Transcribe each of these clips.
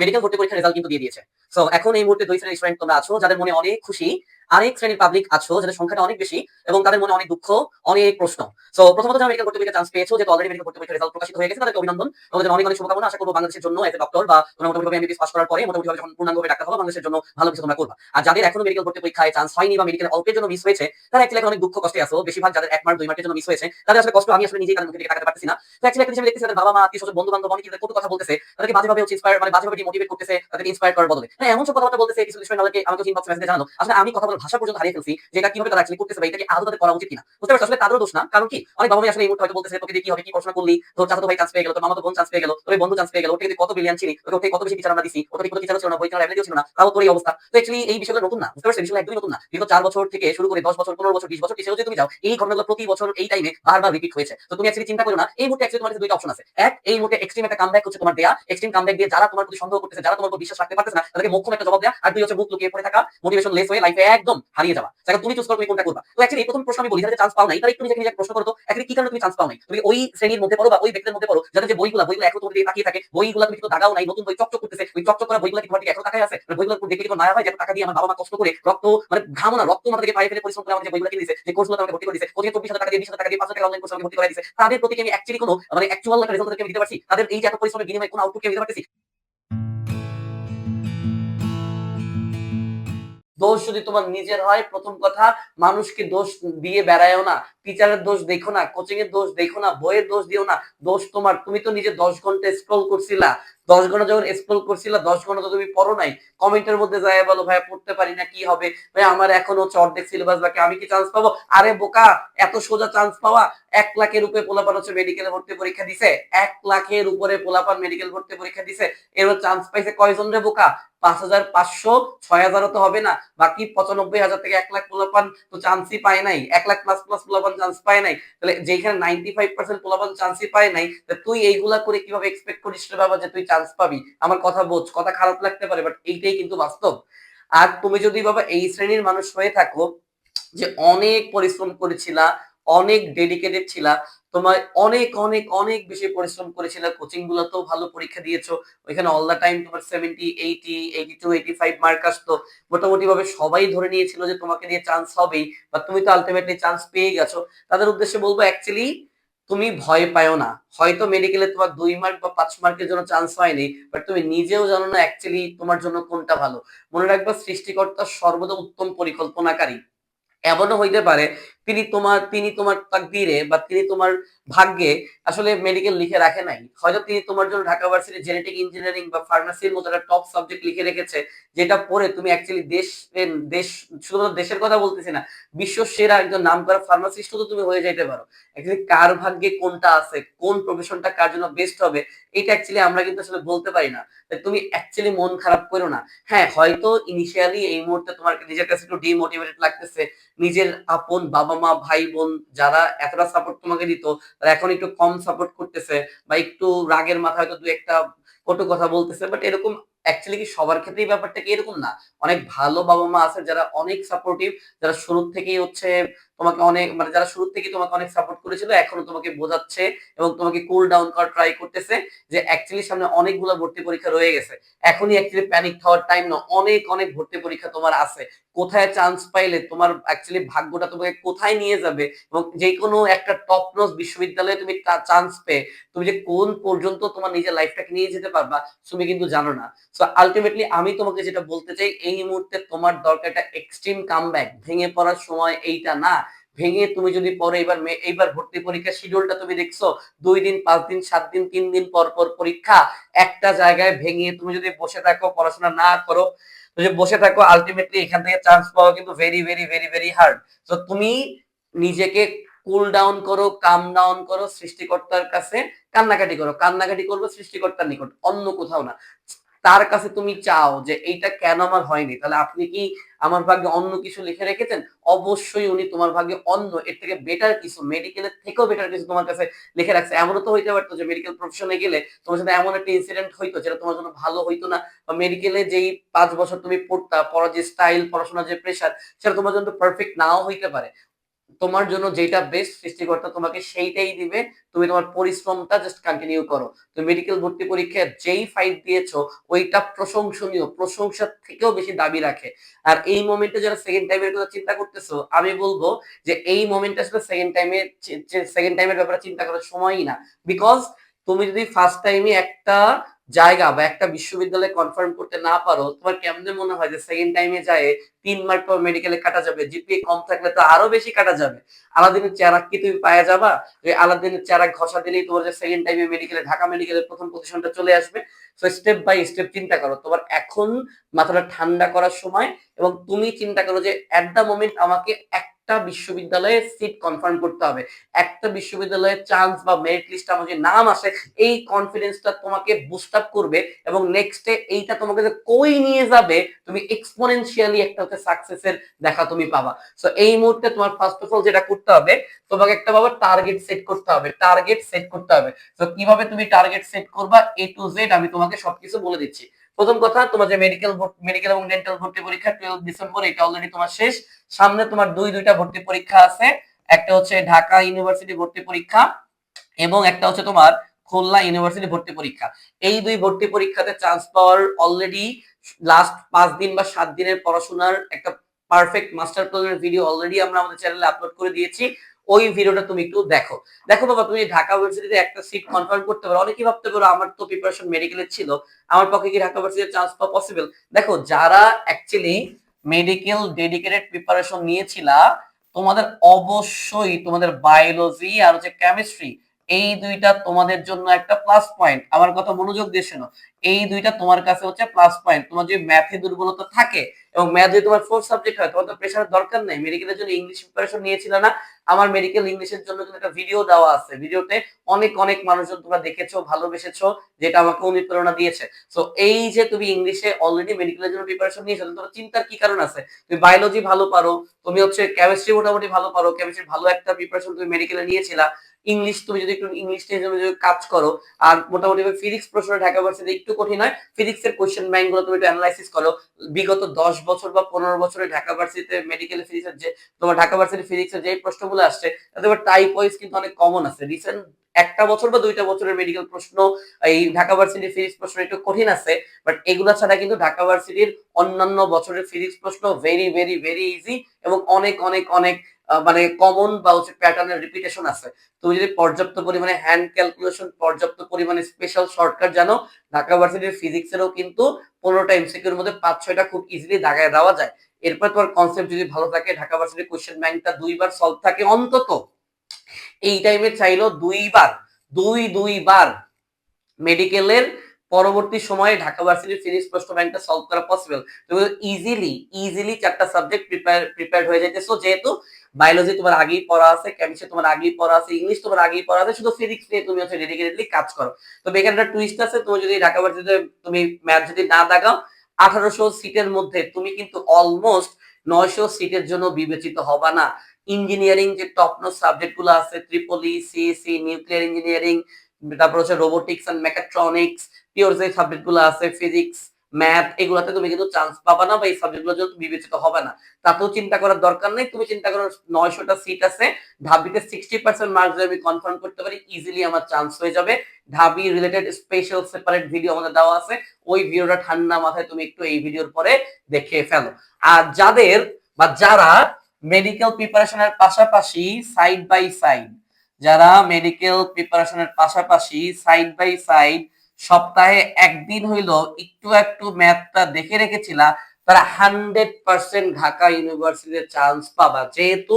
Medical ভর্তি পরীক্ষার result কিন্তু দিয়ে দিয়েছে। সো এখন এই মুহূর্তে দুই শ্রেণির স্টুডেন্ট তোমরা আছো, যাদের মনে অনেক খুশি আরেক শ্রেণির পাবলিক আছো, যাদের সংখ্যাটা অনেক বেশি এবং তাদের মনে অনেক দুঃখ, অনেক প্রশ্ন। সো প্রথমত যারা মেডিকেল ভর্তি পরীক্ষা চান্স পেয়েছ যে অলরেডি মেডিকেল ভর্তি পরীক্ষার রেজাল্ট প্রকাশিত হয়ে গেছে, তাদেরকে অভিনন্দন। তোমাদের অনেক অনেক শুভকামনা, আশা করব বাংলাদেশের জন্য এজ ডক্টর বা তোমরা মোটামুটি এমবিবিএস পাস করার পরে মোটামুটি যখন পূর্ণাঙ্গভাবে ডাক্তার হবে, বাংলাদেশের জন্য ভালো কিছু তোমরা করবা। আর যাদের এখনও মেডিকেল ভর্তি পরীক্ষায় চান্স হয়নি বা মেডিকেল অল্পের জন্য মিস হয়েছে, তারা অ্যাকচুয়ালি অনেক দুঃখ কষ্টে আছো। বেশিরভাগ যাদের এক মার্ক দুই মার্কের জন্য মিস হয়েছে, তাদের আসলে কষ্ট আমি আসলে নিজেই তাদের মুখে দিকে তাকাতে পারতেছি না। তো অ্যাকচুয়ালি আমি দেখতেছি, তাদের বাবা মা আত্মীয় বন্ধু বান্ধব অনেকে কত কথা বলতেছে, তাদেরকে বাজেভাবে হচ্ছে ইন্সপায়ার মানে বাজেভাবে ডিমোটিভেট করতেছে, তাদেরকে ইন্সপায়ার করার বদলে। হ্যাঁ এমন সব কথাবার্তা বলতেছে, কিছু স্টুডেন্ট আমাকে ইনবক্স মেসেজে জানানো আসলে আমি কথা ভাষা পর্যন্ত হারিয়ে ফেলছি যে এটা কীভাবে তারা অ্যাকচুয়ালি করতেছে বা এটা আদৌ তাদের করা উচিত কিনা? বুঝতে পারছ? আসলে তাদেরও দোষ না, কারণ কি? অনেক বাবা আসলে এই মুহূর্তে হয়তো বলতেছে, তোকে দিয়ে কি হবে? কি পড়াশোনা করলি? তোর চাচাতো ভাই চান্স পেয়ে গেল, তোর মামাতো বোন চান্স পেয়ে গেল, তোর বন্ধু চান্স পেয়ে গেল তুই কত বিলিয়ন ছিলি তোর থেকে কত বেশি টিচার দিছি, ওর থেকে কত টিচার ছিল না, বই অ্যাবিলিটিও ছিল না, তাও তোর এই অবস্থা। তো অ্যাকচুয়ালি এই বিষয়গুলো নতুন না, বুঝতে পারছ? বিষয়গুলো একদমই নতুন না। বিগত চার বছর থেকে শুরু করে দশ বছর, পনেরো বছর, বিশ বছর এসেও যদি তুমি যাও, এই ঘটনাগুলো প্রতি বছর, এই টাইমে বারবার রিপিট হয়েছে। তো তুমি অ্যাকচুয়ালি চিন্তা করো না, এই মুহূর্তে অ্যাকচুয়ালি তোমার দুইটা অপশন আছে। এক, এই মুহূর্তে এক্সট্রিম একটা কামব্যাক হচ্ছে তোমার দেয়া এক্সট্রিম কামব্যাক দিয়ে যারা তোমার প্রতি সন্দেহ করতেছে, যারা তোমার উপর বিশ্বাস রাখতে পারতেছে না, তাদেরকে মুখ্য একটা জবাব দেয়া। আর দুই হচ্ছে মুখ লুকিয়ে পড়ে থাকা মোটিভেশন লেস হয়ে লাইফে একদম হারিয়ে যাওয়া। সেটা তুমি চুজ করো, তুমি কোনটা করবা? তো অ্যাকচুয়ালি প্রথম প্রশ্ন আমি বলি, যারা চান্স পাও নাই, তারা একটু নিজেকে নিজে প্রশ্ন করো তো অ্যাকচুয়ালি কি কারণে তুমি চান্স পাও নাই? তুমি ওই শ্রেণির মধ্যে পড়ো বা ওই ব্যক্তির মধ্যে পড়ো যাদের যে বইগুলো বইগুলো এখন তোমার তাকিয়ে থাকে, বইগুলো তুমি কিন্তু দাগাও নাই, নতুন বই চকচক করতেছে, ওই চকচক করা বইগুলো কি তোমার এখন তাকায় আছে? মানে বইগুলো দেখে কি না হয়, যে টাকা দিয়ে আমার বাবা মা কষ্ট করে রক্ত মানে ঘামো না, রক্ত মাথা থেকে পায়ে ফেলে পরিশ্রম করে আমাকে যে বইগুলো কিনে দিয়েছে যে কোর্সগুলো আমাকে ভর্তি করে দিয়েছে ওদিকে চব্বিশ টাকা দিয়ে, বিশ টাকা দিয়ে, পাঁচ হাজার টাকা অনলাইন কোর্স আমাকে ভর্তি করে দিয়েছে তাদের প্রতি আমি অ্যাকচুয়ালি কোনো মানে অ্যাকচুয়াল রেজাল্ট দিতে পারছি? তাদের এই যে এত পরিশ্রমের বিনিময়ে কোনো আউটপুট আমি দিতে পারতেছি? দোষ যদি তোমার নিজের হয়, প্রথম কথা, মানুষকে দোষ দিয়ে বেড়ায়ও না। টিচারের দোষ দেখো না কোচিং এর দোষ দেখো না, বইয়ের দোষ দিও না। দোষ তোমার, তুমি তো নিজে দশ ঘণ্টা স্ক্রল করছিলা। দশ ঘণ্টা যখন স্ক্রল করছিলা, দশ ঘণ্টা তো তুমি পড়ো নাই। কমেন্টের মধ্যে যায় বলো ভাই পড়তে পারি না, কি হবে? ভাই আমার এখন হচ্ছে অর্ধেক সিলেবাস বাকি, আমি কি চান্স পাবো? আরে বোকা, এত সোজা চান্স পাওয়া, এক লাখের উপরে পোলাপান হচ্ছে মেডিকেলে ভর্তি পরীক্ষা দিছে। এক লাখের উপরে পোলাপান মেডিকেল ভর্তি পরীক্ষা দিছে। এর চান্স পাইছে কয়জন রে বোকা? পাঁচ হাজার পাঁচশো, ছয় হাজারও তো হবে না। বাকি পঁচানব্বই হাজার থেকে এক লাখ পোলাপান তো চান্সই পায় নাই। এক লাখ প্লাস প্লাস পোলাপান চান্স পায় নাই। তাহলে যেখানে নাইনটি ফাইভ পার্সেন্ট পোলাপান চান্সই পায় নাই তুই এইগুলা করে কীভাবে এক্সপেক্ট করিস রে বাবা যে তুই চান্স পাবি। আমার কথা বোঝ, কথা খারাপ লাগতে পারে বাট এইটাই কিন্তু বাস্তব। আর তুমি যদি বাবা এই শ্রেণির মানুষ হয়ে থাকো, যে অনেক পরিশ্রম করেছিলা, অনেক ডেডিকেটেড ছিলা তোমার অনেক অনেক অনেক বেশি পরিশ্রম করেছিল কোচিং গুলোতেও ভালো পরীক্ষা দিয়েছ, ওইখানে অল দা টাইম তোমার seventy eighty eighty two eighty five mark আসতো। মোটামুটি ভাবে সবাই ধরে নিয়েছিল যে তোমাকে দিয়ে চান্স হবেই বা তুমি তো আলটিমেটলি চান্স পেয়ে গেছো। তাদের উদ্দেশ্যে বলব অ্যাকচুয়ালি তুমি ভয় পাও না। হয়তো মেডিকেলে তোমার দুই মার্ক বা পাঁচ মার্কের জন্য চান্স হয়নি বাট তুমি নিজেও জানো না অ্যাকচুয়ালি তোমার জন্য কোনটা ভালো। মনে রাখবা সৃষ্টিকর্তা সর্বদা উত্তম পরিকল্পনাকারী। এমনও হইতে পারে তিনি তোমার তিনি তোমার তাকদিরে বা তিনি তোমার ভাগ্যে আসলে মেডিকেল লিখে রাখে নাই। হয়তো তিনি তোমার জন্য ঢাকা ভার্সিটি জেনেটিক ইঞ্জিনিয়ারিং বা ফার্মাসির মতো একটা টপ সাবজেক্ট লিখে রেখেছে, যেটা পড়ে তুমি অ্যাকচুয়ালি দেশ দেশ শুধুমাত্র দেশের কথা বলতেছি না বিশ্ব সেরা একজন নাম করা ফার্মাসিস্ট তো তুমি হয়ে যেতে পারো। অ্যাকচুয়ালি কার ভাগ্যে কোনটা আছে, কোন প্রফেশনটা কার জন্য বেস্ট হবে, এটা অ্যাকচুয়ালি আমরা কিন্তু আসলে বলতে পারি না। তুমি অ্যাকচুয়ালি মন খারাপ করো না। হ্যাঁ হয়তো ইনিশিয়ালি এই মুহূর্তে তোমার নিজের কাছে একটু ডিমোটিভেটেড লাগতেছে, নিজের আপন বাবা মা, ভাই, বোন যারা এতটা সাপোর্ট তোমাকে দিত, তারা এখন একটু কম সাপোর্ট করতেছে বা একটু রাগের মাথা হয়তো দু একটা কটু কথা বলতেছে বাট এরকম অ্যাকচুয়ালি কি সবার ক্ষেত্রেই ব্যাপারটা কি এরকম না? অনেক ভালো বাবা মা আছে যারা অনেক সাপোর্টিভ যারা শুরু থেকেই হচ্ছে তোমাকে অনেক মানে যারা শুরু থেকে তোমাকে অনেক সাপোর্ট করেছিল, এখনও তোমাকে বোঝাচ্ছে এবং তোমাকে কুল ডাউন করার ট্রাই করতেছে যে অ্যাকচুয়ালি সামনে অনেকগুলো ভর্তি পরীক্ষা রয়ে গেছে। এখনই অ্যাকচুয়ালি প্যানিক হওয়ার টাইম না, অনেক অনেক ভর্তি পরীক্ষা তোমার আছে। কোথায় চান্স পাইলে তোমার অ্যাকচুয়ালি ভাগ্যটা তোমাকে কোথায় নিয়ে যাবে এবং যে কোনো একটা টপ নোজ বিশ্ববিদ্যালয়ে তুমি চান্স পেয়ে তুমি যে কোন পর্যন্ত তোমার নিজের লাইফটাকে নিয়ে যেতে পারবা, তুমি কিন্তু জানো না। সো আলটিমেটলি আমি তোমাকে যেটা বলতে চাই, এই মুহূর্তে তোমার দরকার একটা এক্সট্রিম কামব্যাক ভেঙে পড়ার সময় এইটা না। ভেঙে তুমি যদি পরে এবার এইবার ভর্তি পরীক্ষা শিডিউলটা তুমি দেখছ, দুই দিন, পাঁচ দিন, সাত দিন, তিন দিন পর পর পরীক্ষা, একটা জায়গায় ভেঙে তুমি যদি বসে থাকো, পড়াশোনা না করো যদি বসে থাকো আলটিমেটলি এখান থেকে চান্স পাওয়া কিন্তু very very very very hard তো তুমি নিজেকে কুল ডাউন করো কাম ডাউন করো, সৃষ্টিকর্তার কাছে কান্নাকাটি করো। কান্নাকাটি করব সৃষ্টিকর্তার নিকট, অন্য কোথাও না। তার কাছে তুমি চাও যে এইটা কেন আমার হয়নি? তাহলে আপনি কি আমার ভাগ্যে অন্য কিছু লিখে রেখেছেন? অবশ্যই উনি তোমার ভাগ্যে অন্য, এর থেকে বেটার কিছু মেডিকেলের থেকেও বেটার কিছু তোমার কাছে লিখে রাখছে। এমনও তো হইতে পারতো যে মেডিকেল প্রফেশনে গেলে তোমার সাথে এমন একটা ইনসিডেন্ট হইতো যেটা তোমার জন্য ভালো হইতো না। বা মেডিকেলে যেই পাঁচ বছর তুমি পড়তা, পড়ার যে স্টাইল পড়াশোনার যে প্রেশার সেটা তোমার জন্য পারফেক্ট নাও হইতে পারে। তোমার জন্য যেটা বেস্ট সৃষ্টিকর্তা তোমাকে সেইটাই দিবে। তুমি তোমার পরিশ্রমটা জাস্ট কন্টিনিউ করো। তুমি মেডিকেল ভর্তি পরীক্ষায় যেই ফাইট দিয়েছ, ওইটা প্রশংসনীয়। প্রশংসার থেকেও বেশি দাবি রাখে। আর এই মোমেন্টে যারা সেকেন্ড টাইমের কথা চিন্তা করতেছো, আমি বলব যে এই মোমেন্টে আসলে সেকেন্ড টাইমে সেকেন্ড টাইমের ব্যাপারে চিন্তা করার সময়ই না। বিকজ তুমি যদি ফার্স্ট টাইমে একটা জায়গা বা একটা বিশ্ববিদ্যালয়ে কনফার্ম করতে না পারো, তোমার কেমনে মনে হয় যে সেকেন্ড টাইমে যায়, তিন মার্ক পর মেডিকেলে কাটা যাবে? জিপিএ কম থাকলে তো আরও বেশি কাটা যাবে। আলাদিনের চেরাক কি তুমি পাওয়া যাবা? যে আলাদিনের চেরাক ঘষা দিলেই তোমার যে সেকেন্ড টাইমে মেডিকেলে ঢাকা মেডিকেলের প্রথম পজিশনটা চলে আসবে। সো স্টেপ বাই স্টেপ চিন্তা করো, তোমার এখন মাথাটা ঠান্ডা করার সময় এবং তুমি চিন্তা করো যে অ্যাট দ্য মোমেন্ট আমাকে একটা বিশ্ববিদ্যালয়ে সিট কনফার্ম করতে হবে। একটা বিশ্ববিদ্যালয়ের চান্স বা মেরিট লিস্ট আমার যে নাম আসে, এই কনফিডেন্সটা তোমাকে বুস্ট আপ করবে এবং নেক্সটে এইটা তোমাকে যে কই নিয়ে যাবে, তুমি এক্সপোনেনশিয়ালি একটা হচ্ছে সাকসেসের দেখা তুমি পাবা। সো এই মুহূর্তে তোমার ফার্স্ট অফ অল যেটা করতে হবে, তোমাকে একটা বাবা টার্গেট সেট করতে হবে টার্গেট সেট করতে হবে। তো কীভাবে তুমি টার্গেট সেট করবা এ টু জেড আমি তোমাকে সবকিছু বলে দিচ্ছি। প্রথম কথা, তোমার যে মেডিকেল মেডিকেল এবং ডেন্টাল ভর্তি পরীক্ষা টুয়েলভ ডিসেম্বর এটা অলরেডি তোমার শেষ। সামনে তোমার দুই, দুইটা ভর্তি পরীক্ষা আছে। একটা হচ্ছে ঢাকা ইউনিভার্সিটি ভর্তি পরীক্ষা এবং একটা হচ্ছে তোমার খুলনা ইউনিভার্সিটি ভর্তি পরীক্ষা। এই দুই ভর্তি পরীক্ষাতে চান্স পাওয়ার অলরেডি লাস্ট পাঁচ দিন বা সাত দিনের পড়াশোনার একটা পারফেক্ট মাস্টার প্ল্যানের ভিডিও অলরেডি আমরা আমাদের চ্যানেলে আপলোড করে দিয়েছি। ওই ভিডিওটা তুমি একটু দেখো। দেখো বাবা, তুমি ঢাকা ইউনিভার্সিটিতে একটা সিট কনফার্ম করতে পারো। অনেকেই ভাবতে পারো আমার তো প্রিপারেশন মেডিকেলের ছিল। আমার পক্ষে কি ঢাকা ইউনিভার্সিটিতে চান্স পাওয়া পসিবল দেখো, যারা অ্যাকচুয়ালি মেডিকেল ডেডিকেটেড প্রিপারেশন নিয়েছিলা, তোমাদের অবশ্যই তোমাদের বায়োলজি আর হচ্ছে কেমিস্ট্রি এই দুইটা তোমাদের জন্য একটা প্লাস পয়েন্ট আমার কথা মনোযোগ দিয়ে শোনো। এই দুইটা তোমার কাছে হচ্ছে প্লাস পয়েন্ট তোমার যে ম্যাথে দুর্বলতা থাকে এবং ম্যাথ যদি তোমার ফোর্থ সাবজেক্ট হয়, তোমার তো প্রেশারের দরকার নেই। মেডিকেলের জন্য ইংলিশ প্রিপারেশন নিয়েছিল না? আমার মেডিকেল ইংলিশের জন্য কিন্তু একটা ভিডিও দেওয়া আছে। ভিডিওতে অনেক অনেক মানুষজন তোমরা দেখেছ, ভালোবেসেছো, যেটা আমাকে অনুপ্রেরণা দিয়েছে। সো এই যে তুমি ইংলিশে অলরেডি মেডিকেলের জন্য প্রিপারেশন নিয়েছো তোমার চিন্তার কি কারণ আছে? তুমি বায়োলজি ভালো পারো, তুমি হচ্ছে কেমিস্ট্রি মোটামুটি ভালো পারো। কেমিস্ট্রি ভালো একটা প্রিপারেশন তুমি মেডিকেলে নিয়েছিলা। ইংলিশ তুমি যদি একটু ইংলিশ যদি কাজ করো, আর মোটামুটি ফিজিক্স প্রশ্ন ঢাকা ভার্সিটি একটু কঠিন হয় ফিজিক্স এর কোশ্চেন ব্যাংকগুলো তুমি একটু অ্যানালাইসিস করো। বিগত দশ বছর বা পনেরো বছরে ঢাকা ভার্সিটিতে মেডিকেল ফিজিক্সের যে তোমার ঢাকা ভার্সিটি ফিজিক্সের যে প্রশ্নগুলো আসছে, তাতে টাইপ ওয়াইজ কিন্তু অনেক কমন আছে। রিসেন্ট একটা বছর বা দুইটা বছরের মেডিকেল প্রশ্ন, এই ঢাকা ভার্সিটির ফিজিক্স প্রশ্ন একটু কঠিন আছে বাট এগুলা ছাড়া কিন্তু ঢাকা ভার্সিটির অন্যান্য বছরের ফিজিক্স প্রশ্ন ভেরি ভেরি ভেরি ইজি এবং অনেক অনেক অনেক মানে কমন বা হচ্ছে প্যাটার্নের রিপিটেশন আছে। তুমি যদি পর্যাপ্ত পরিমাণে হ্যান্ড ক্যালকুলেশন পর্যাপ্ত পরিমাণে স্পেশাল শর্টকাট জানো, ঢাকা ভার্সিটির ফিজিক্সেরও কিন্তু পনেরোটা এমসিকিউর মধ্যে পাঁচ, ছয়টা খুব ইজিলি দাগায় দেওয়া যায়। এরপর তোমার কনসেপ্ট যদি ভালো থাকে, ঢাকা ভার্সিটির কোশ্চেন ব্যাংকটা দুইবার সলভ থাকে অন্তত। এই টাইমে চাইলো দুইবার, দুই, দুইবার মেডিকেলের পরবর্তী সময়ে ঢাকা ভার্সিটির প্রশ্ন ব্যাংকটা সলভ করা পসিবল ইজিলি ইজিলি চারটা সাবজেক্ট প্রিপেয়ার প্রিপেয়ার হয়ে যেহেতু বায়োলজি তোমার আগেই পড়া আছে কেমিস্ট্রি তোমার আগেই পড়া আছে ইংলিশ তোমার আগেই পড়া আছে, শুধু ফিজিক্স নিয়ে তুমি হচ্ছে ডেডিকেটেডলি কাজ করো। তো এখানে একটা টুইস্ট আছে, তুমি যদি ঢাকা ভার্সিটিতে তুমি ম্যাথ যদি না দাগাও আঠারোশো সিটের মধ্যে তুমি কিন্তু অলমোস্ট নয়শো সিটের জন্য বিবেচিত হবা না। ইঞ্জিনিয়ারিং যে টপ নোট সাবজেক্টগুলো আছে ট্রিপলি সিএসসি নিউক্লিয়ার ইঞ্জিনিয়ারিং তারপর হচ্ছে রোবোটিক্স এন্ড মেকাট্রনিক্স পিওর যে সাবজেক্টগুলো আছে ফিজিক্স ম্যাথ এগুলাতে তুমি কিন্তু চান্স পাবা না বা এই সাবজেক্টগুলোর জন্য বিবেচিত হবে না। তাতেও চিন্তা করার দরকার নেই, তুমি চিন্তা করো নয়শোটা সিট আছে, ঢাবিতে সিক্সটি পার্সেন্ট মার্কস যদি আমি কনফার্ম করতে পারি ইজিলি আমার চান্স হয়ে যাবে। ঢাবি রিলেটেড স্পেশাল সেপারেট ভিডিও আমাদের দেওয়া আছে, ওই ভিডিওটা ঠান্ডা মাথায় তুমি একটু এই ভিডিওর পরে দেখে ফেলো। আর যাদের বা যারা মেডিকেল প্রিপারেশনের পাশাপাশি সাইড বাই সাইড যারা মেডিকেল প্রিপারেশনের পাশাপাশি সাইড বাই সাইড সপ্তাহে একদিন হইল একটু একটু ম্যাথটা দেখে রেখেছিলা, তারা হান্ড্রেড পার্সেন্ট ঢাকা ইউনিভার্সিটিতে চান্স পাবা। যেহেতু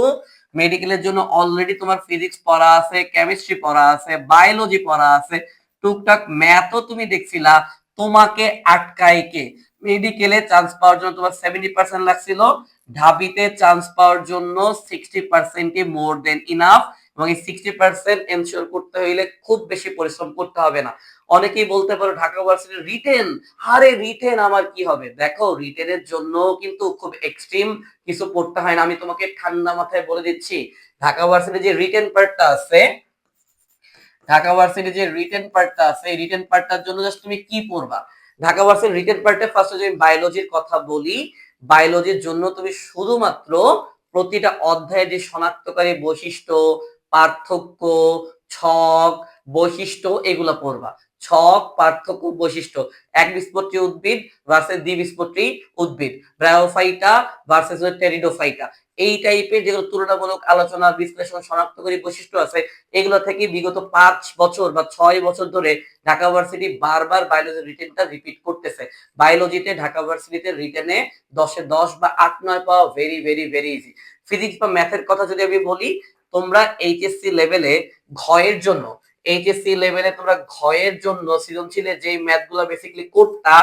মেডিকেলের জন্য অলরেডি তোমার ফিজিক্স পড়া আছে কেমিস্ট্রি পড়া আছে বায়োলজি পড়া আছে, টুকটাক ম্যাথও তুমি দেখছিলা, তোমাকে আটকায় কে? মেডিকেলে চান্স পাওয়ার জন্য তোমার সেভেন্টি পার্সেন্ট লাগছিল। ঢাবিতে চান্স পাওয়ার জন্য সিক্সটি পার্সেন্টই মোর দেন ইনাফ এবং এই সিক্সটি পার্সেন্ট এনশিওর করতে হইলে খুব বেশি পরিশ্রম করতে হবে না। অনেকেই বলতে পারো ঢাকা ভার্সিটির রিটেন আরে রিটেন আমার কি হবে? দেখো রিটেনের জন্য কিন্তু খুব এক্সট্রিম কিছু পড়তে হয় না। আমি তোমাকে ঠান্ডা মাথায় বলে দিচ্ছি, ঢাকা ভার্সিটি যে রিটেন পার্টটা আছে, ঢাকা ভার্সিটি যে রিটেন পার্টটা আছে, এই রিটেন পার্টটার জন্য জাস্ট তুমি কি পড়বা? ঢাকা ভার্সিটি রিটেন পার্টে ফার্স্ট যদি বায়োলজির কথা বলি। বায়োলজির জন্য তুমি শুধুমাত্র প্রতিটা অধ্যায়ে যে শনাক্তকারী বৈশিষ্ট্য, পার্থক্য, ছক, বৈশিষ্ট্য, এগুলো পড়বা। ছক, পার্থক্য, বৈশিষ্ট্য। এক বিস্পত্রী উদ্ভিদ ভার্সেস দ্বিবীজপত্রী উদ্ভিদ। ব্রায়োফাইটা ভার্সেস টেরিডোফাইটা। এই টাইপের যেগুলো তুলনামূলক আলোচনা, বিশ্লেষণ শনাক্তকারী বৈশিষ্ট্য আছে। এগুলো থেকে বিগত পাঁচ বছর বা ছয় বছর ধরে ঢাকা ভার্সিটি বারবার বায়োলজি রিটেনটা রিপিট করতেছে। বায়োলজিতে ঢাকা ভার্সিটিতে রিটেনে দশে দশ বা আট, নয় পাওয়া very very very easy physics বা ম্যাথের কথা যদি আমি বলি, তোমরা এইচএসসি লেভেলে ঘয়ের জন্য এইচএসসি লেভেলে তোমরা ঘয়ের জন্য সৃজনশীলের যেই ম্যাথগুলো বেসিক্যালি করতা,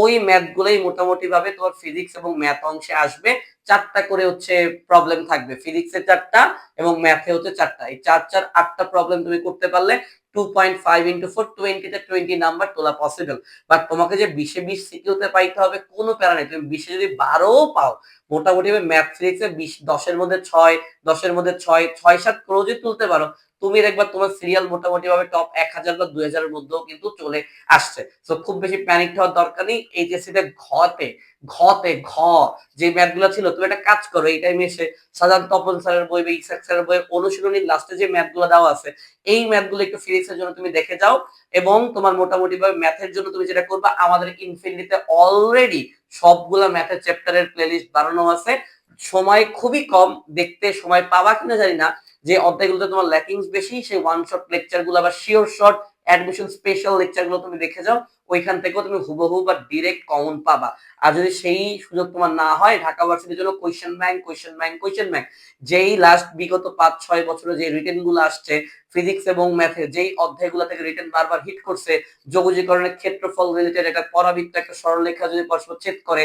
ওই ম্যাথ গুলোই মোটামুটি ভাবে তোমার ফিজিক্স এবং ম্যাথ অংশে আসবে। চারটা করে হচ্ছে প্রবলেম থাকবে। ফিজিক্সে চারটা এবং ম্যাথে হচ্ছে চারটা। এই চার চার, আটটা প্রবলেম তুমি করতে পারলে two point five into four টোয়েন্টিতে টোয়েন্টি নাম্বার তোলা পসিবল বাট তোমাকে যে বিশে বিশ সিকিউতে পাইতে হবে কোনো প্যারা নেই। তুমি বিশে যদি বারোও পাও মোটামুটি ম্যাথ ফিজিক্সে বিশ, দশের মধ্যে ছয়, দশের মধ্যে ছয় ছয়, সাত ক্রোজে তুলতে পারো তুমি দেখবা তোমার সিরিয়াল মোটামুটি ভাবে টপ এক হাজার বা দুই হাজারের মধ্যেও কিন্তু চলে আসছে। তো খুব বেশি প্যানিক হওয়ার দরকার নেই। এইচএসসি তে ঘতে ঘতে ঘ, যে ম্যাথগুলো ছিল, তুমি একটা কাজ করো, এই টাইমে এসে সাধারণ তপন স্যারের বই বা ইসাক স্যারের বই অনুশীলনীর লাস্টে যে ম্যাথগুলো দেওয়া আছে, এই ম্যাথগুলো একটু ফিজিক্সের জন্য তুমি দেখে যাও এবং তোমার মোটামুটি ভাবে ম্যাথের জন্য তুমি যেটা করবে, আমাদের ইনফিনিটিতে অলরেডি সবগুলা ম্যাথের চ্যাপ্টারের প্লেলিস্ট বানানো আছে। সময় খুবই কম, দেখতে সময় পাবা কিনা জানি না। যে অধ্যায়গুলোতে তোমার ল্যাকিংস বেশি, সেই ওয়ান শট লেকচারগুলো বা শিওর শট অ্যাডমিশন স্পেশাল লেকচারগুলো তুমি দেখে যাও, ওইখান থেকেও তুমি হুবহু বা ডিরেক্ট কমন পাবা। আর যদি সেই সুযোগ তোমার না হয়, ঢাকা ভার্সিটির জন্য question bank question bank question bank যেই লাস্ট বিগত পাঁচ, ছয় বছরে যে রিটেনগুলো আসছে ফিজিক্স এবং ম্যাথে যেই অধ্যায়গুলো থেকে রিটেন বারবার হিট করছে, যোগজীকরণের ক্ষেত্রফল রিলেটেড একটা পরাবৃত্ত, একটা সরলরেখা যদি পরস্পর ছেদ করে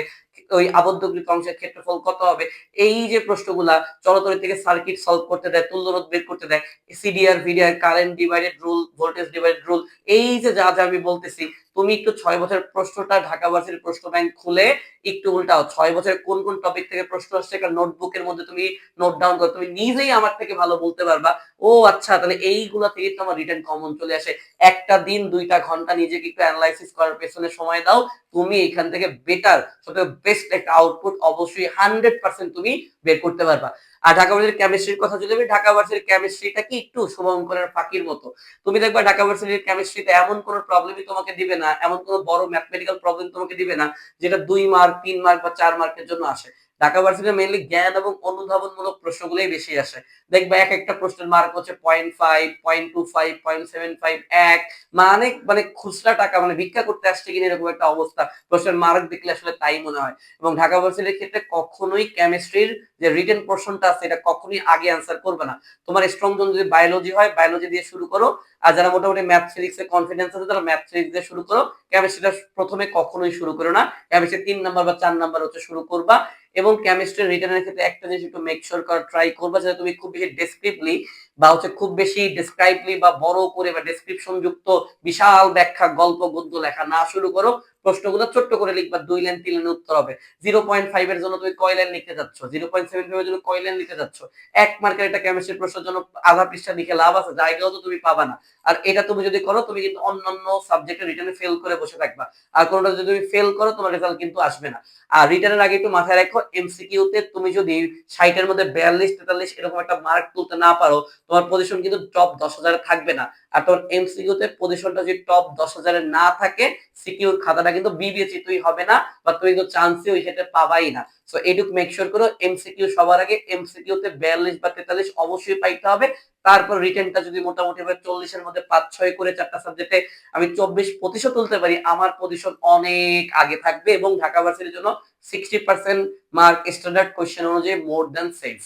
ওই আবদ্ধকৃত অংশের ক্ষেত্রফল কত হবে? এই যে প্রশ্নগুলা চলতরি থেকে সার্কিট সলভ করতে দেয়, তুল্যরোধ বের করতে দেয় CDR VDR current divided rule voltage divided rule এই যে যা যা আমি বলতেছি তুমি একটু ছয় বছরের প্রশ্নটা ঢাকা ভার্সিটির প্রশ্ন ব্যাংক খুলে একটু উল্টাও। ছয় বছরের কোন কোন টপিক থেকে প্রশ্ন আসছে একটা নোটবুকের মধ্যে তুমি নোট ডাউন করো, তুমি নিজেই আমার থেকে ভালো বলতে পারবা। ও আচ্ছা তাহলে এইগুলা থেকে তোমার রিটার্ন কমন চলে আসে। একটা দিন, দুইটা ঘণ্টা নিজেকে একটু অ্যানালাইসিস করার পেছনে সময় দাও। তুমি এখান থেকে বেটার সবথেকে বেস্ট একটা আউটপুট অবশ্যই হান্ড্রেড পার্সেন্ট তুমি বের করতে পারবা। আর ঢাকা ভার্সিটির কেমিস্ট্রির কথা যদি ঢাকা ভার্সিটির কেমিস্ট্রিটা কি একটু শুভঙ্করের ফাঁকির মতো? তুমি দেখবা ঢাকা ভার্সিটির কেমিস্ট্রিতে এমন কোনো প্রবলেমই তোমাকে দিবে না, এমন কোনো বড় ম্যাথমেটিক্যাল প্রবলেম তোমাকে দিবে না, যেটা দুই মার্ক তিন মার্ক বা চার মার্কের জন্য আসে। ঢাকা ভার্সিটিতে মেইনলি জ্ঞান এবং অনুধাবনমূলক প্রশ্নগুলোই বেশি আসে। দেখবা এক একটা প্রশ্নের মার্ক হচ্ছে point five point two five point seven five এক। মানে মানে খুচরা টাকা মানে ভিক্ষা করতে আসছে কিনা এরকম একটা অবস্থা। প্রশ্নের মার্ক দেখলে আসলে তাই মনে হয়। এবং ঢাকা ভার্সিটির ক্ষেত্রে কখনোই কেমিস্ট্রির যে রিটেন পোর্শনটা আছে, এটা কখনোই আগে অ্যান্সার করবে না। তোমার স্ট্রং জোন যদি বায়োলজি হয় বায়োলজি দিয়ে শুরু করো। আর যারা মোটামুটি ম্যাথ ফিজিক্সে কনফিডেন্স আছে, তারা ম্যাথ ফিজিক্স দিয়ে শুরু করো। কেমিস্ট্রিটা প্রথমে কখনোই শুরু করো না। কেমিস্ট্রি তিন নাম্বার বা চার নাম্বার হচ্ছে শুরু করবা। এবং কেমিস্ট্রি রিটার্নের ক্ষেত্রে একটা জিনিস একটু মেক শিওর করার ট্রাই করবা যাতে তুমি খুব বেশি ডেসক্রিপলি বা হচ্ছে খুব বেশি ডেসক্রাইবলি বা বড় করে বা ডেসক্রিপশন যুক্ত বিশাল ব্যাখ্যা, গল্প, গদ্য লেখা না শুরু করো। প্রশ্নগুলো ছোট্ট করে লিখবা, দুই লাইন, তিন লাইনের উত্তর হবে। জিরো পয়েন্ট ফাইভ এর জন্য তুমি কয় লাইন লিখতে যাচ্ছ? জিরো পয়েন্ট সেভেন ফাইভ এর জন্য কয় লাইন লিখতে যাচ্ছ? এক মার্কের একটা কেমিস্ট্রি প্রশ্নের জন্য আধা পৃষ্ঠা লিখে লাভ আছে জায়গাও তো তুমি পাবা না। আর এটা তুমি যদি করো, তুমি কিন্তু অন্যান্য সাবজেক্টে রিটার্নে ফেল করে বসে থাকবা। আর কোনোটা যদি তুমি ফেল করো, তোমার রেজাল্ট কিন্তু আসবে না। আর রিটার্নের আগে একটু মাথায় রাখো এমসিকিউ তে তুমি যদি ষাটের মধ্যে বিয়াল্লিশ, তেতাল্লিশ এরকম একটা মার্ক তুলতে না পারো, তোমার পজিশন কিন্তু টপ দশ হাজারে থাকবে না। আর তোমার এমসিকিউ তে পজিশনটা যদি টপ দশ হাজারে না থাকে সিকিউর খাতাটা কিন্তু বিবেচিতই হবে না বা তুমি কিন্তু চান্সই ওই ক্ষেত্রে পাবাই না। সো এটুক মেক শিওর করো এমসিকিউ সবার আগে এমসিকিউ তে বিয়াল্লিশ বা তেতাল্লিশ অবশ্যই পাইতে হবে। তারপর রিটেনটা যদি মোটামুটি ভাবে চল্লিশের মধ্যে পাঁচ, ছয় করে চারটা সাবজেক্টে আমি চব্বিশ পঁচিশও তুলতে পারি, আমার পজিশন অনেক আগে থাকবে এবং ঢাকা ভার্সিটির জন্য sixty percent mark standard question অনুযায়ী more than safe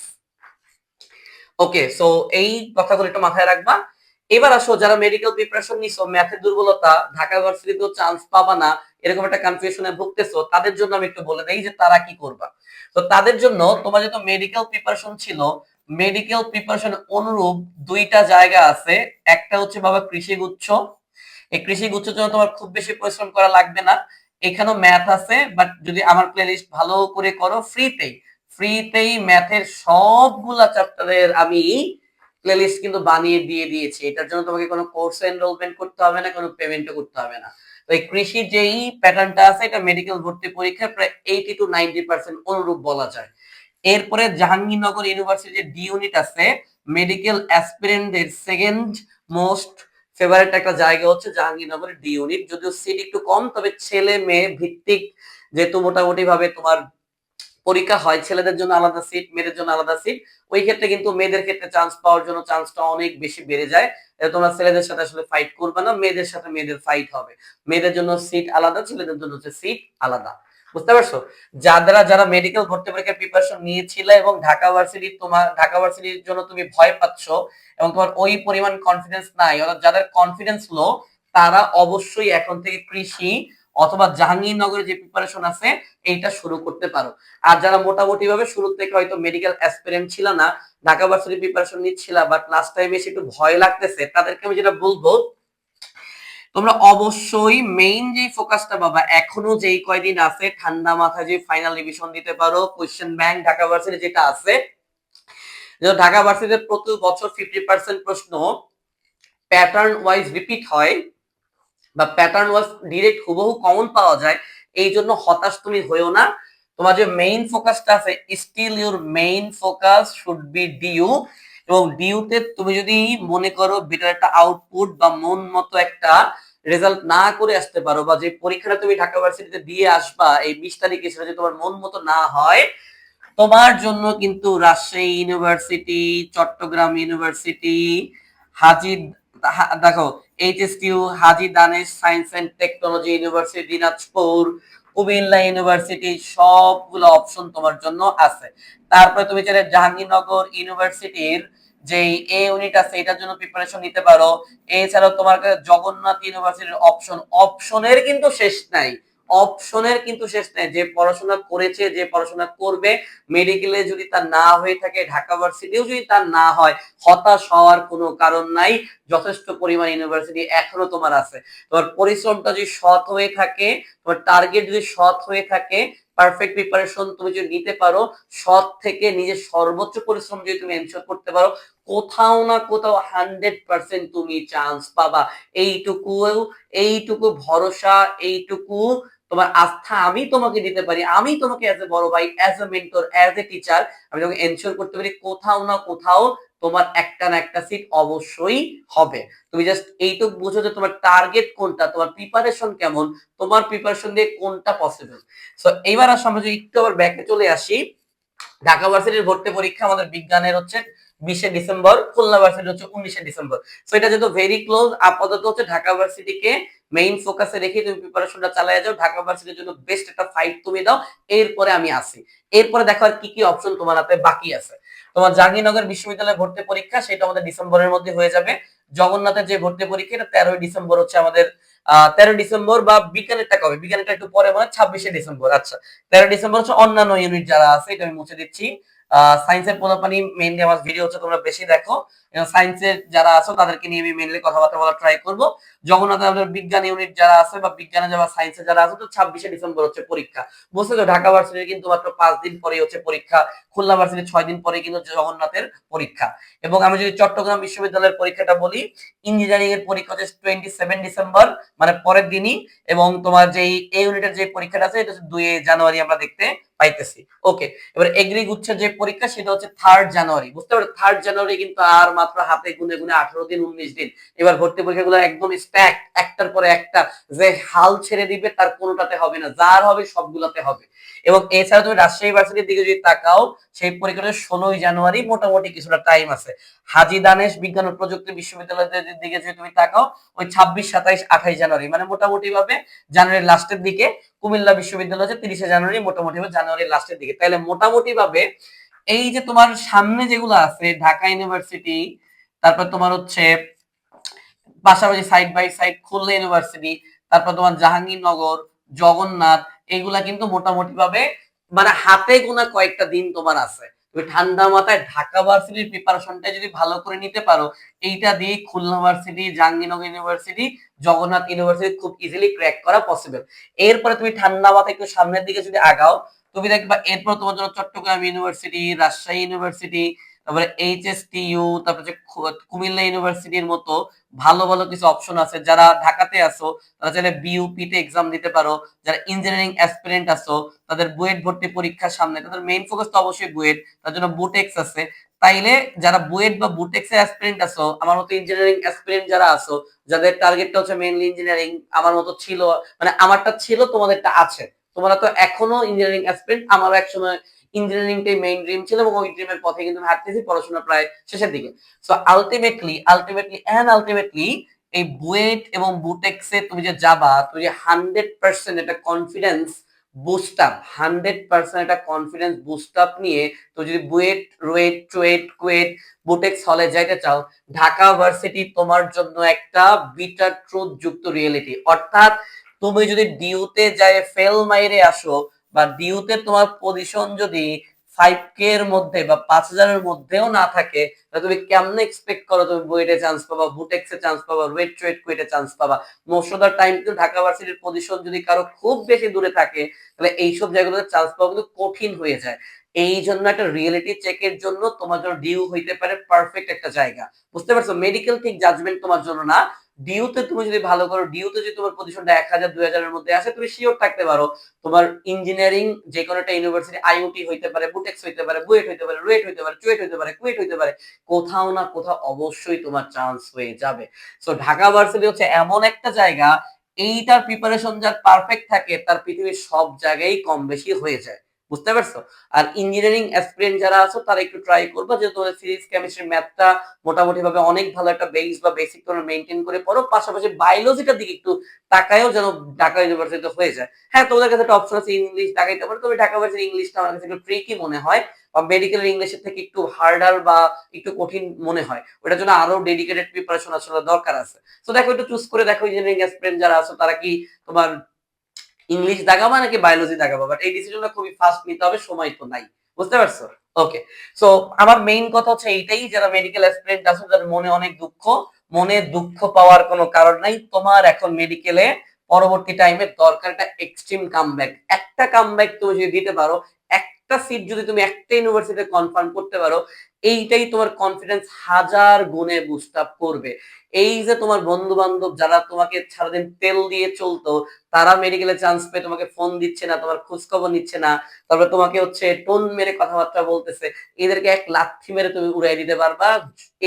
okay so এই কথাগুলো একটু মাথায় রাখবা। এবার আসো, যারা মেডিকেল প্রিপারেশন নিছো ম্যাথের দুর্বলতা, ঢাকা ভার্সিটিতেও চান্স পাবা না এরকম একটা কনফিউশনে ভুগতেছো, তাদের জন্য আমি একটু বলে দেই যে তারা কি করবা? তো তাদের জন্য তোমার যেহেতু মেডিকেল প্রিপারেশন ছিল মেডিকেল প্রিপারেশন অনুরূপ দুইটা জায়গা আছে। একটা হচ্ছে বাবা কৃষি গুচ্ছ। এই কৃষি গুচ্ছের জন্য তোমার খুব বেশি পরিশ্রম করা লাগবে না। এখানেও ম্যাথ আছে বাট যদি আমার প্লেলিস্ট ভালো করে করো ফ্রিতেই ফ্রিতেই ম্যাথের সবগুলা চ্যাপ্টারের আমি প্লেলিস্ট কিন্তু বানিয়ে দিয়ে দিয়েছি। এটার জন্য তোমাকে কোনো কোর্স এনরোলমেন্ট করতে হবে না, কোনো পেমেন্টও করতে হবে না। কৃষির যেই প্যাটার্নটা আছে, এটা মেডিকেল ভর্তি প্রায় এইটি টু নাইনটি পার্সেন্ট অনুরূপ বলা যায়। এরপরে জাহাঙ্গীরনগর ইউনিভার্সিটির ডি ইউনিট আছে। মেডিকেল অ্যাসপিরেন্টদের সেকেন্ড মোস্ট ফেভারিট একটা জায়গা হচ্ছে জাহাঙ্গীরনগরের ডি ইউনিট যদিও সিট একটু কম, তবে ছেলে মেয়ে ভিত্তিক যেহেতু মোটামুটি ভাবে তোমার পরীক্ষা হয় ছেলেদের জন্য আলাদা সিট মেয়েদের জন্য আলাদা সিট ওই ক্ষেত্রে কিন্তু মেয়েদের ক্ষেত্রে চান্স পাওয়ার জন্য চান্সটা অনেক বেশি বেড়ে যায়। তোমরা ছেলেদের সাথে আসলে ফাইট করবে না, মেয়েদের সাথে মেয়েদের ফাইট হবে। মেয়েদের জন্য সিট আলাদা, ছেলেদের জন্য হচ্ছে সিট আলাদা। বুঝতে পারছ? যারা যারা মেডিকেল ভর্তি পরীক্ষার প্রিপারেশন নিয়েছিল এবং ঢাকা ভার্সিটি তোমার, ঢাকা ভার্সিটির জন্য তুমি ভয় পাচ্ছ এবং তোমার ওই পরিমাণ কনফিডেন্স নাই, অর্থাৎ যাদের কনফিডেন্স লো তারা অবশ্যই এখন থেকে কৃষি অথবা জাহাঙ্গীরনগরের যে প্রিপারেশন আছে, এইটা শুরু করতে পারো। আর যারা মোটামুটি ভাবে শুরু থেকে হয়তো মেডিকেল অ্যাসপিরেন্ট ছিল না, ঢাকা ভার্সিটি প্রিপারেশন নিচ্ছিল বাট লাস্ট টাইমে এসে একটু ভয় লাগতেছে, তাদেরকে আমি যেটা বলব, তোমরা অবশ্যই মেইন যে ফোকাসটা পাবা, এখনও যেই কয়দিন আছে, ঠান্ডা মাথায় যে ফাইনাল রিভিশন দিতে পারো কোয়েশ্চেন ব্যাংক ঢাকা ভার্সিটি যেটা আছে। ঢাকা ভার্সিটিতে প্রতি বছর ফিফটি পার্সেন্ট প্রশ্ন প্যাটার্ন ওয়াইজ রিপিট হয়। বা প্যাটার্ন ওয়াইজ ডিরেক্ট হুবহু কমন পাওয়া যায়, এই জন্য হতাশ তুমি হয়েও না। তোমার যে মেইন ফোকাসটা আছে still your main focus should be DU এবং ডিউতে তুমি যদি মনে করো বেটার একটা আউটপুট বা মন মতো একটা রেজাল্ট না করে আসতে পারো বা যে পরীক্ষাটা তুমি ঢাকা ভার্সিটিতে দিয়ে আসবা, এই বিশ তারিখে সেটা যদি তোমার মন মতো না হয়, তোমার জন্য কিন্তু রাজশাহী ইউনিভার্সিটি চট্টগ্রাম ইউনিভার্সিটি হাজির দেখো এইচএসকিউ Hajee Danesh science and technology university Dinajpur Comilla university সবগুলো অপশন তোমার জন্য আছে। তারপরে তুমি চাইলে জাহাঙ্গীরনগর ইউনিভার্সিটির যে এ ইউনিট আছে, এটার জন্য প্রিপারেশন নিতে পারো। এছাড়াও তোমার কাছে জগন্নাথ ইউনিভার্সিটির অপশন অপশনের কিন্তু শেষ নাই। অপশনের কিন্তু শেষ নাই। যে পড়াশোনা করেছে, যে পড়াশোনা করবে মেডিকেলে যদি তার না হয়ে থাকে, ঢাকা ভার্সিটিও যদি তার না হয়, হতাশ হওয়ার কোনো কারণ নাই। যথেষ্ট পরিমাণ ইউনিভার্সিটি এখনও তোমার আছে। তোমার পরিশ্রমটা যদি সৎ হয়ে থাকে, তোমার টার্গেট যদি সৎ হয়ে থাকে পারফেক্ট প্রিপারেশন তুমি যদি নিতে পারো, সৎ থেকে নিজের সর্বোচ্চ পরিশ্রম যদি তুমি এনশোর করতে পারো, কোথাও না কোথাও হান্ড্রেড পার্সেন্ট তুমি চান্স পাবা। এইটুকু এইটুকু ভরসা, এইটুকু তোমার আস্থা আমি তোমাকে দিতে পারি। আমি তোমাকে অ্যাজ এ বড় ভাই as a mentor as a teacher আমি তোমাকে এনশোর করতে পারি কোথাও না কোথাও তোমার একটা না একটা সিট অবশ্যই হবে। তুমি জাস্ট এইটুকু বুঝো যে তোমার টার্গেট কোনটা, তোমার প্রিপারেশন কেমন, তোমার প্রিপারেশন দিয়ে কোনটা পসিবল সো এইবার আর আমরা যদি একটু আবার ব্যাকে চলে আসি। ঢাকা ভার্সিটির ভর্তি পরীক্ষা আমাদের বিজ্ঞানের হচ্ছে বিশে ডিসেম্বর, খুলনা ভার্সিটি হচ্ছে উনিশে ডিসেম্বর। সো এটা যেহেতু ভেরি ক্লোজ আপাতত হচ্ছে ঢাকা ভার্সিটিকে মেইন ফোকাসে রেখে তুমি প্রিপারেশনটা চালিয়ে যাও। ঢাকা ভার্সিটির জন্য বেস্ট একটা ফাইট তুমি দাও। এরপরে আমি আসি। এরপরে দেখো আর কি কি অপশন তোমার হাতে বাকি আছে। তোমার জাহাঙ্গীরনগর বিশ্ববিদ্যালয়ে ভর্তি পরীক্ষা, সেটা আমাদের ডিসেম্বরের মধ্যে হয়ে যাবে। জগন্নাথের যে ভর্তি পরীক্ষা, এটা তেরোই ডিসেম্বর হচ্ছে আমাদের তেরো ডিসেম্বর বা বিজ্ঞানেরটা কবে? বিজ্ঞানেরটা একটু পরে মানে ছাব্বিশে ডিসেম্বর। আচ্ছা তেরো ডিসেম্বর হচ্ছে অন্যান্য ইউনিট যারা আছে, এটা আমি মুছে দিচ্ছি। আহ সায়েন্সের পোলাপানি মেইনলি আমার ভিডিও হচ্ছে তোমরা বেশি দেখো। সায়েন্সের যারা আছো, তাদেরকে নিয়ে আমি মেইনলি কথাবার্তা বলা ট্রাই করব। জগন্নাথ বিজ্ঞান ইউনিট যারা আছে বা বিজ্ঞানে যারা সায়েন্সে যারা আছে, তো ছাব্বিশে ডিসেম্বর হচ্ছে পরীক্ষা। বুঝতে তো ঢাকা ভার্সিটির কিন্তু মাত্র পাঁচ দিন পরে হচ্ছে পরীক্ষা। খুলনা ভার্সিটির ছয় দিন পরে কিন্তু জগন্নাথের পরীক্ষা। এবং আমি যদি চট্টগ্রাম বিশ্ববিদ্যালয়ের পরীক্ষাটা বলি ইঞ্জিনিয়ারিং এর পরীক্ষা হচ্ছে টোয়েন্টি সেভেন ডিসেম্বর মানে পরের দিনই। এবং তোমার যেই এ ইউনিটের যে পরীক্ষাটা আছে, এটা হচ্ছে দুই জানুয়ারি আমরা দেখতে পাইতেছি। ওকে এবার এগ্রি গুচ্ছের যে পরীক্ষা, সেটা হচ্ছে থার্ড জানুয়ারি। বুঝতে পারো থার্ড জানুয়ারি কিন্তু আর মাত্র হাতে গুনে গুনে আঠারো দিন, উনিশ দিন। এবার ভর্তি পরীক্ষাগুলো একদম স্ট্যাক একটার পরে একটা। যে হাল ছেড়ে দিবে, তার কোনোটাতে হবে না। যার হবে, সবগুলাতে হবে। এবং এছাড়া তুমি রাজশাহী ভার্সিটির দিকে যদি তাকাও, সেই পরীক্ষাটা ষোলোই জানুয়ারি মোটামুটি কিছুটা টাইম আছে। হাজি দানেশ বিজ্ঞান ও প্রযুক্তি বিশ্ববিদ্যালয়ের দিকে যদি তুমি তাকাও, ওই ছাব্বিশ, সাতাইশ, আঠাইশ জানুয়ারি মানে মোটামুটি ভাবে জানুয়ারির লাস্টের দিকে কুমিল্লা বিশ্ববিদ্যালয় হচ্ছে তিরিশে জানুয়ারি মোটামুটি জানুয়ারির লাস্টের দিকে। তাহলে মোটামুটি ভাবে এই যে তোমার সামনে যেগুলো আছে, ঢাকা ইউনিভার্সিটি তারপর তোমার হচ্ছে পাশাপাশি side by side Khulna university তারপর তোমার জাহাঙ্গীরনগর, জগন্নাথ এইগুলা কিন্তু মোটামুটি ভাবে মানে হাতে গোনা কয়েকটা দিন তোমার আছে। তুমি ঠান্ডা মাথায় ঢাকা ভার্সিটির প্রিপারেশনটা যদি ভালো করে নিতে পারো, এইটা দিয়ে Khulna varsity Jahangirnagar university Jagannath university খুব ইজিলি ক্র্যাক করা পসিবল এরপরে তুমি ঠান্ডা মাথায় একটু সামনের দিকে যদি আগাও তুমি দেখবা এরপর তোমার জন্য চট্টগ্রাম ইউনিভার্সিটি, রাজশাহী ইউনিভার্সিটি, তারপরে এইচএসটিইউ, তারপরে যে কুমিল্লা ইউনিভার্সিটির মতো ভালো ভালো কিছু অপশন আছে। যারা ঢাকাতে আছো, তারা চাইলে বিইউপি তে এক্সাম দিতে পারো। যারা ইঞ্জিনিয়ারিং অ্যাসপিরেন্ট আছো, তাদের বুয়েট ভর্তি পরীক্ষার সামনে, তাদের মেইন ফোকাস তো অবশ্যই বুয়েট, তার জন্য বুটেক্স আছে। তাইলে যারা বুয়েট বা বুটেক্স এর অ্যাসপিরেন্ট আছো, আমার মতো ইঞ্জিনিয়ারিং অ্যাসপিরেন্ট যারা আছো, যাদের টার্গেটটা হচ্ছে মেইনলি ইঞ্জিনিয়ারিং আমার মতো ছিল মানে আমারটা ছিল, তোমাদেরটা আছে। তোমরা তো এখনও ইঞ্জিনিয়ারিং অ্যাসপিরেন্ট আমারও একসময় ইঞ্জিনিয়ারিংটাই মেইন ড্রিম ছিল এবং ওই ড্রিমের পথে কিন্তু হাঁটতেছি পড়াশোনা প্রায় শেষের দিকে। So ultimately ultimately and ultimately এই বুয়েট এবং বুটেক্সে তুমি যে যাবা, তুমি যে হান্ড্রেড পার্সেন্ট একটা confidence boost up hundred percent একটা কনফিডেন্স বুস্ট আপ নিয়ে তো যদি বুয়েট, রুয়েট টুয়েট কুয়েট, বুটেক্স হলে যাইতে চাও, ঢাকা ভার্সিটি তোমার জন্য একটা বিটার ট্রুথ যুক্ত রিয়েলিটি অর্থাৎ তুমি যদি ডিউতে যায় ফেল মাইরে আসো বা ডিউতে তোমার পজিশন যদি ফাইভ কে এর মধ্যে বা পাঁচ হাজারের মধ্যেও না থাকে, তাহলে তুমি কেমনে এক্সপেক্ট করো তুমি বুয়েটে চান্স পাবা বুটেক্সে চান্স পাবা ওয়েট টুয়েট কুয়েটে চান্স পাবা? মোস্ট টাইম কিন্তু ঢাকা ভার্সিটির পজিশন যদি কারও খুব বেশি দূরে থাকে, তাহলে এইসব জায়গাগুলোতে চান্স পাওয়া কিন্তু কঠিন হয়ে যায়। এই জন্য একটা রিয়েলিটি চেকের জন্য তোমার জন্য ডিউ হইতে পারে পারফেক্ট একটা জায়গা। বুঝতে পারছ? মেডিকেল ঠিক জাজমেন্ট তোমার জন্য না। ডিউতে তুমি যদি ভালো করো ডিউতে যদি তোমার পজিশনটা এক হাজার, দুই হাজারের মধ্যে আসে, তুমি শিওর থাকতে পারো। তোমার ইঞ্জিনিয়ারিং যে কোনো একটা ইউনিভার্সিটি আইওটি হইতে পারে বুটেক্স হইতে পারে বুয়েট হইতে পারে রুয়েট হইতে পারে চুয়েট হইতে পারে কুয়েট হইতে পারে, কোথাও না কোথাও অবশ্যই তোমার চান্স হয়ে যাবে। সো ঢাকা ভার্সিটি হচ্ছে এমন একটা জায়গা, এইটার প্রিপারেশন যার পারফেক্ট থাকে, তার পৃথিবীর সব জায়গায় কম বেশি হয়ে যায়। বুঝতে পারছ? আর ইঞ্জিনিয়ারিং অ্যাসপিরেন্ট যারা আছো, তারা একটু ট্রাই করবে যে তোমাদের ফিজিক্স কেমিস্ট্রি ম্যাথটা মোটামুটি ভাবে অনেক ভালো একটা বেস বা বেসিক তোমরা মেনটেন করে পড়ো। পাশাপাশি বায়োলজিটার দিকে একটু তাকায়ও যেন ঢাকা ইউনিভার্সিটিতে হয়ে যায়। হ্যাঁ তোমাদের কাছে একটা অপশন আছে ইংলিশ তাকাইতে পারো, তবে ঢাকা ভার্সিটি ইংলিশটা আমার কাছে একটু ট্রিকি মনে হয় বা মেডিকেল ইংলিশের থেকে একটু হার্ডার বা একটু কঠিন মনে হয়। ওটার জন্য আরও ডেডিকেটেড প্রিপারেশন আসলে দরকার আছে। তো দেখো, একটু চুজ করে দেখো ইঞ্জিনিয়ারিং অ্যাসপিরেন্ট যারা আছো, তারা কি তোমার ইংলিশ দাগাবা নাকি বায়োলজি দাগাবা বাট এই ডিসিশনটা খুবই ফাস্ট নিতে হবে, সময় তো নাই। বুঝতে পারছ? ওকে সো আমার মেইন কথা হচ্ছে এইটাই, যারা মেডিকেল অ্যাসপিরেন্ট আছে তাদের মনে অনেক দুঃখ, মনে দুঃখ পাওয়ার কোনো কারণ নাই, তোমার এখন মেডিকেলে পরবর্তী টাইমে দরকার একটা এক্সট্রিম কামব্যাক একটা কামব্যাক তুমি যদি দিতে পারো, একটা সিট যদি তুমি একটা ইউনিভার্সিটিতে কনফার্ম করতে পারো এইটাই তোমার কনফিডেন্স হাজার গুণে বুস্ট আপ করবে। এই যে তোমার বন্ধু বান্ধব যারা তোমাকে সারাদিন তেল দিয়ে চলতো, তারা মেডিকেলে চান্স পেয়ে তোমাকে ফোন দিচ্ছে না, তোমার খোঁজখবর নিচ্ছে না। তারপরে তোমাকে হচ্ছে টোন মেরে কথাবার্তা বলতেছে। এদেরকে এক লাথি মেরে তুমি উড়াই দিতে পারবা।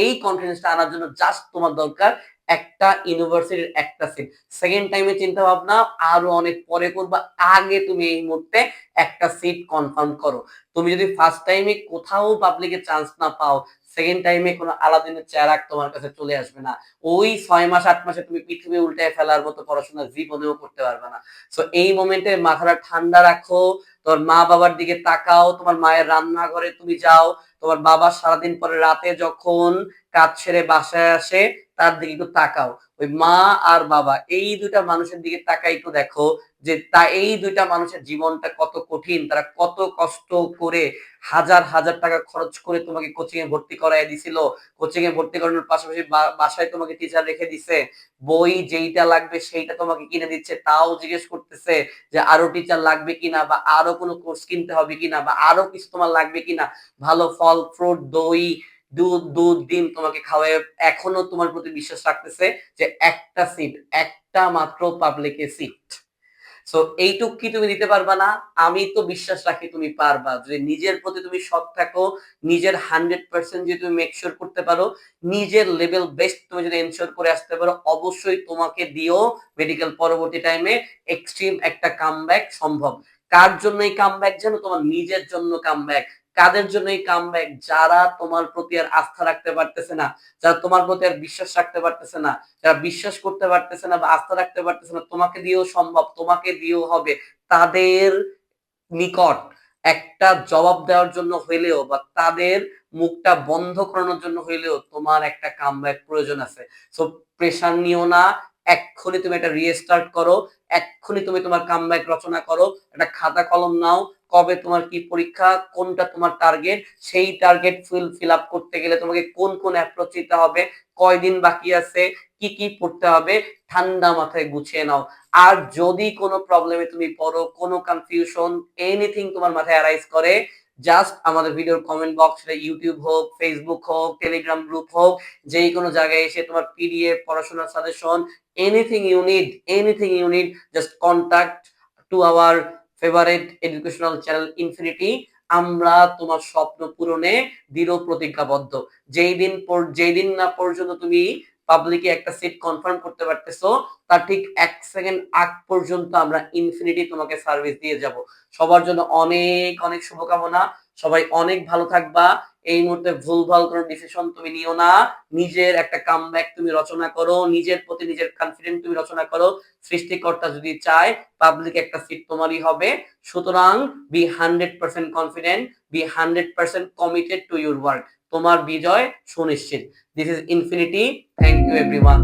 এই কনফিডেন্সটা আনার জন্য জাস্ট তোমার দরকার। একটা ইউনিভার্সিটির একটা সিট সেকেন্ড টাইমে চিন্তা ভাবনা আরও অনেক পরে করবা, আগে তুমি এই মুহূর্তে একটা সিট কনফার্ম করো। তুমি যদি ফার্স্ট টাইমে কোথাও পাবলিকে চান্স না পাও সেকেন্ড টাইমে কোনো আলাদিনের চেরাক তোমার কাছে চলে আসবে না। ওই ছয় মাস, আট মাসে তুমি পৃথিবী উল্টে ফেলার মতো পড়াশোনা জীবনেও করতে পারবে না। সো এই মোমেন্টে মাথাটা ঠান্ডা রাখো তোমার মা বাবার দিকে তাকাও, তোমার মায়ের রান্নাঘরে তুমি যাও, তোমার বাবা সারাদিন পরে রাতে যখন কাজ ছেড়ে বাসায় আসে, তার দিকে একটু তাকাও। ওই মা আর বাবা, এই দুইটা মানুষের দিকে তাকাই একটু দেখো যে তা, এই দুইটা মানুষের জীবনটা কত কঠিন, তারা কত কষ্ট করে হাজার হাজার টাকা খরচ করে তোমাকে কোচিং এ ভর্তি করাই দিছিল। কোচিং এ ভর্তি করানোর পাশাপাশি বাসায় তোমাকে টিচার রেখে দিছে। বই যেইটা লাগবে সেইটা তোমাকে কিনে দিচ্ছে, তাও জিজ্ঞেস করতেছে যে আরও টিচার লাগবে কিনা বা আরও কোনো কোর্স কিনতে হবে কিনা বা আরও কিছু তোমার লাগবে কিনা, ভালো ফল ফ্রুট দই, দুধ দুধ, ডিম তোমাকে খাওয়ায় এখনও তোমার প্রতি বিশ্বাস রাখতেছে যে একটা সিট একটা মাত্র পাবলিকে সিট সো এইটুক কি তুমি দিতে পারবা না? আমি তো বিশ্বাস রাখি তুমি পারবা। যদি নিজের প্রতি তুমি সৎ থাকো, নিজের হান্ড্রেড পার্সেন্ট যদি তুমি মেকশোর করতে পারো, নিজের লেভেল বেস্ট তুমি যদি এনশোর করে আসতে পারো, অবশ্যই তোমাকে দিও মেডিকেল পরবর্তী টাইমে এক্সট্রিম একটা কামব্যাক সম্ভব। কার জন্য এই কামব্যাক জানো তোমার নিজের জন্য কামব্যাক কাদের জন্য এই কামব্যাক যারা তোমার প্রতি আর আস্থা রাখতে পারতেছে না, যারা তোমার প্রতি আর বিশ্বাস রাখতে পারতেছে না, যারা বিশ্বাস করতে পারতেছে না বা আস্থা রাখতে পারতেছে না, তোমাকে দিয়েও সম্ভব, তোমাকে দিয়েও হবে। তাদের নিকট একটা জবাব দেওয়ার জন্য হইলেও বা তাদের মুখটা বন্ধ করানোর জন্য হইলেও তোমার একটা কামব্যাক প্রয়োজন আছে। সো প্রেশার নিও না, এক্ষুনি তুমি একটা রিস্টার্ট করো এক্ষুনি তুমি তোমার কামব্যাক রচনা করো, একটা খাতা কলম নাও, কবে তোমার কি পরীক্ষা, কোনটা তোমার টার্গেট সেই টার্গেট ফুল ফিল আপ করতে গেলে তোমাকে কোন কোন অ্যাপ্রোচ নিতে হবে, কয়দিন বাকি আছে, কি কি পড়তে হবে, ঠান্ডা মাথায় গুছিয়ে নাও। আর যদি কোনো প্রবলেমে তুমি পড়ো, কোনো কনফিউশন এনিথিং তোমার মাথায় অ্যারাইজ করে জাস্ট আমাদের ভিডিওর কমেন্ট বক্স ইউটিউব হোক ফেসবুক হোক টেলিগ্রাম গ্রুপ হোক যেই কোনো জায়গায় এসে তোমার পিডিএফ পড়াশোনার suggestion anything you need anything you need just contact to our favourite educational channel Infinity আমরা তোমার স্বপ্ন পূরণে দৃঢ় প্রতিজ্ঞাবদ্ধ। যেই দিন যেই দিন না পর্যন্ত তুমি পাবলিকে একটা সিট কনফার্ম করতে পারতেছো তার ঠিক এক সেকেন্ড আগ পর্যন্ত আমরা ইনফিনিটি তোমাকে সার্ভিস দিয়ে যাব। সবার জন্য অনেক অনেক শুভকামনা। সবাই অনেক ভালো থাকবা। এই মুহূর্তে ভুলভাল কোনো ডিসিশন তুমি নিও না। নিজের একটা কামব্যাক তুমি রচনা করো। নিজের প্রতি নিজের কনফিডেন্ট তুমি রচনা করো। সৃষ্টিকর্তা যদি চায় পাবলিক একটা সিট তোমারই হবে। সুতরাং be hundred percent confident be hundred percent committed to your work তোমার বিজয় সুনিশ্চিত। This is Infinity thank you everyone